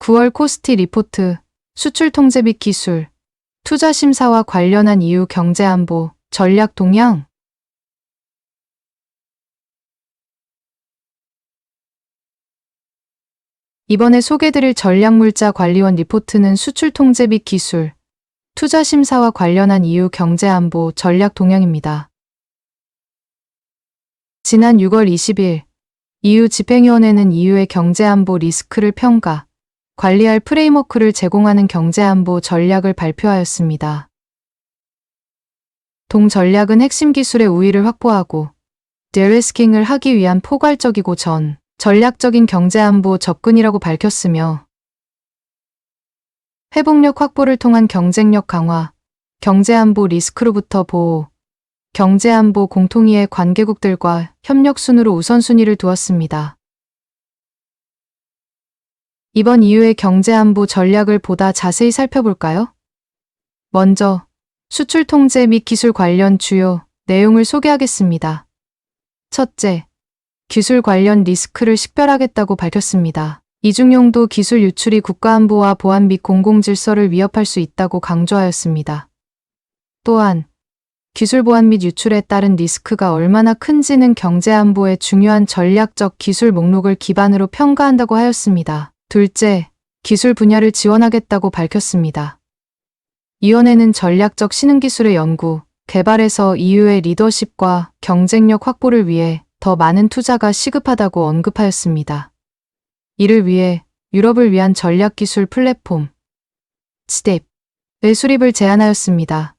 9월 코스티 리포트, 수출 통제 및 기술, 투자 심사와 관련한 이유 경제 안보, 전략 동향. 이번에 소개드릴 전략물자 관리원 리포트는 수출 통제 및 기술, 투자 심사와 관련한 이유 경제 안보, 전략 동향입니다. 지난 6월 20일 EU 집행위원회는 EU의 경제 안보 리스크를 평가, 관리할 프레임워크를 제공하는 경제안보 전략을 발표하였습니다. 동 전략은 핵심 기술의 우위를 확보하고 데레스킹을 하기 위한 포괄적이고 전 전략적인 경제안보 접근이라고 밝혔으며 회복력 확보를 통한 경쟁력 강화, 경제안보 리스크로부터 보호, 경제안보 공통위의 관계국들과 협력 순으로 우선순위를 두었습니다. 이번 이후의 경제안보 전략을 보다 자세히 살펴볼까요? 먼저 수출 통제 및 기술 관련 주요 내용을 소개하겠습니다. 첫째, 기술 관련 리스크를 식별하겠다고 밝혔습니다. 이중용도 기술 유출이 국가안보와 보안 및 공공질서를 위협할 수 있다고 강조하였습니다. 또한 기술 보안 및 유출에 따른 리스크가 얼마나 큰지는 경제안보의 중요한 전략적 기술 목록을 기반으로 평가한다고 하였습니다. 둘째, 기술 분야를 지원하겠다고 밝혔습니다. 위원회는 전략적 신흥기술의 연구, 개발에서 EU의 리더십과 경쟁력 확보를 위해 더 많은 투자가 시급하다고 언급하였습니다. 이를 위해 유럽을 위한 전략기술 플랫폼, 스텝의 수립을 제안하였습니다.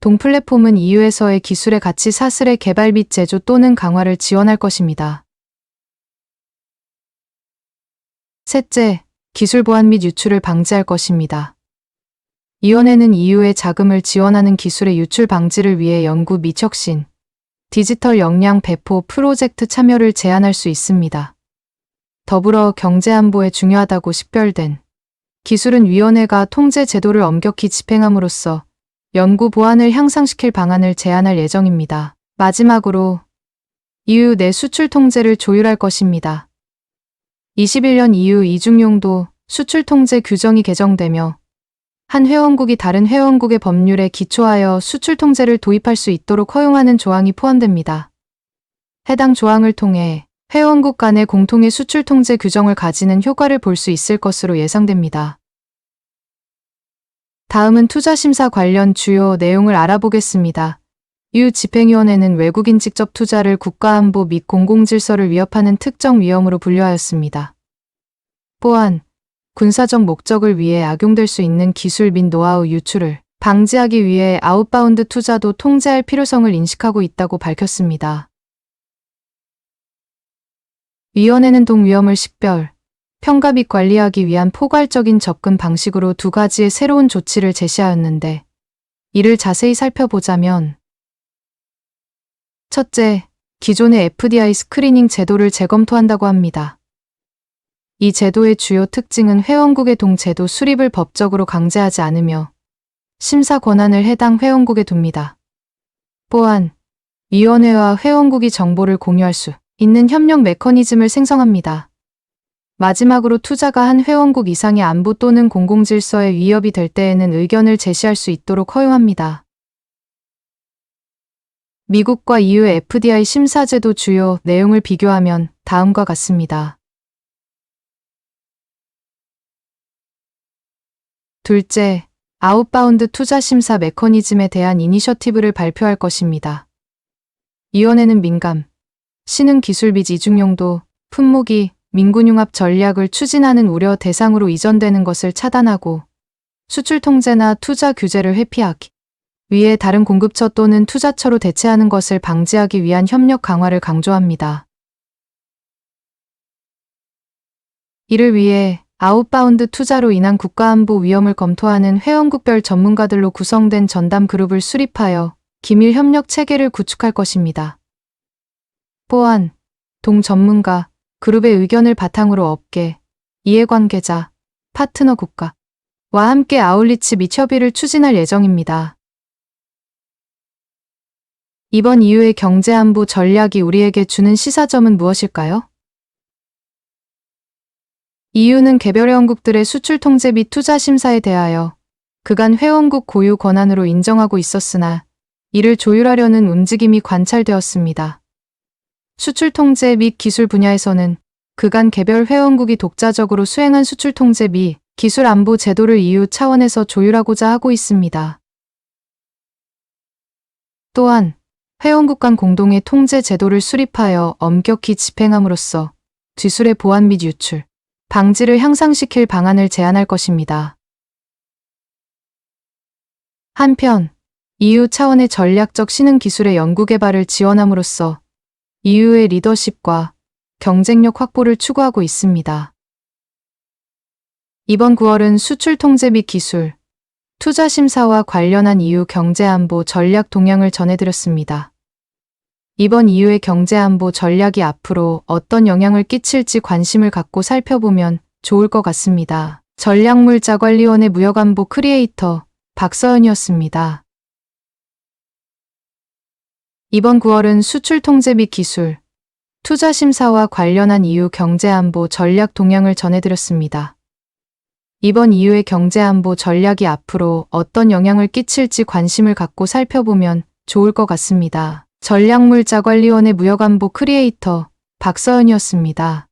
동 플랫폼은 EU에서의 기술의 가치 사슬의 개발 및 제조 또는 강화를 지원할 것입니다. 셋째, 기술 보안 및 유출을 방지할 것입니다. 위원회는 EU의 자금을 지원하는 기술의 유출 방지를 위해 연구 및 혁신, 디지털 역량 배포 프로젝트 참여를 제안할 수 있습니다. 더불어 경제안보에 중요하다고 식별된 기술은 위원회가 통제 제도를 엄격히 집행함으로써 연구 보안을 향상시킬 방안을 제안할 예정입니다. 마지막으로 EU 내 수출 통제를 조율할 것입니다. 21년 EU 이중용도 수출 통제 규정이 개정되며 한 회원국이 다른 회원국의 법률에 기초하여 수출 통제를 도입할 수 있도록 허용하는 조항이 포함됩니다. 해당 조항을 통해 회원국 간의 공통의 수출 통제 규정을 가지는 효과를 볼 수 있을 것으로 예상됩니다. 다음은 투자심사 관련 주요 내용을 알아보겠습니다. 유 집행위원회는 외국인 직접 투자를 국가안보 및 공공질서를 위협하는 특정 위험으로 분류하였습니다. 또한 군사적 목적을 위해 악용될 수 있는 기술 및 노하우 유출을 방지하기 위해 아웃바운드 투자도 통제할 필요성을 인식하고 있다고 밝혔습니다. 위원회는 동 위험을 식별, 평가 및 관리하기 위한 포괄적인 접근 방식으로 두 가지의 새로운 조치를 제시하였는데, 이를 자세히 살펴보자면, 첫째, 기존의 FDI 스크리닝 제도를 재검토한다고 합니다. 이 제도의 주요 특징은 회원국의 동제도 수립을 법적으로 강제하지 않으며 심사 권한을 해당 회원국에 둡니다. 또한 위원회와 회원국이 정보를 공유할 수 있는 협력 메커니즘을 생성합니다. 마지막으로 투자가 한 회원국 이상의 안보 또는 공공질서에 위협이 될 때에는 의견을 제시할 수 있도록 허용합니다. 미국과 EU의 FDI 심사제도 주요 내용을 비교하면 다음과 같습니다. 둘째, 아웃바운드 투자 심사 메커니즘에 대한 이니셔티브를 발표할 것입니다. 위원회는 민감, 신흥 기술 및 이중용도, 품목이 민군융합 전략을 추진하는 우려 대상으로 이전되는 것을 차단하고 수출 통제나 투자 규제를 회피하기 위해 다른 공급처 또는 투자처로 대체하는 것을 방지하기 위한 협력 강화를 강조합니다. 이를 위해 아웃바운드 투자로 인한 국가안보 위험을 검토하는 회원국별 전문가들로 구성된 전담 그룹을 수립하여 기밀 협력 체계를 구축할 것입니다. 또한 동 전문가, 그룹의 의견을 바탕으로 업계, 이해관계자, 파트너 국가와 함께 아울리치 및 협의를 추진할 예정입니다. 이번 이후의 경제안보 전략이 우리에게 주는 시사점은 무엇일까요? 이유는 개별 회원국들의 수출 통제 및 투자 심사에 대하여 그간 회원국 고유 권한으로 인정하고 있었으나 이를 조율하려는 움직임이 관찰되었습니다. 수출 통제 및 기술 분야에서는 그간 개별 회원국이 독자적으로 수행한 수출 통제 및 기술 안보 제도를 EU 차원에서 조율하고자 하고 있습니다. 또한 회원국 간 공동의 통제 제도를 수립하여 엄격히 집행함으로써 기술의 보안 및 유출, 방지를 향상시킬 방안을 제안할 것입니다. 한편, EU 차원의 전략적 신흥 기술의 연구개발을 지원함으로써 EU의 리더십과 경쟁력 확보를 추구하고 있습니다. 이번 9월은 수출 통제 및 기술, 투자 심사와 관련한 EU 경제안보 전략 동향을 전해드렸습니다. 이번 EU의 경제안보 전략이 앞으로 어떤 영향을 끼칠지 관심을 갖고 살펴보면 좋을 것 같습니다. 전략물자관리원의 무역안보 크리에이터 박서연이었습니다. 이번 9월은 수출 통제 및 기술, 투자 심사와 관련한 EU 경제안보 전략 동향을 전해드렸습니다. 이번 EU의 경제안보 전략이 앞으로 어떤 영향을 끼칠지 관심을 갖고 살펴보면 좋을 것 같습니다. 전략물자관리원의 무역안보 크리에이터 박서연이었습니다.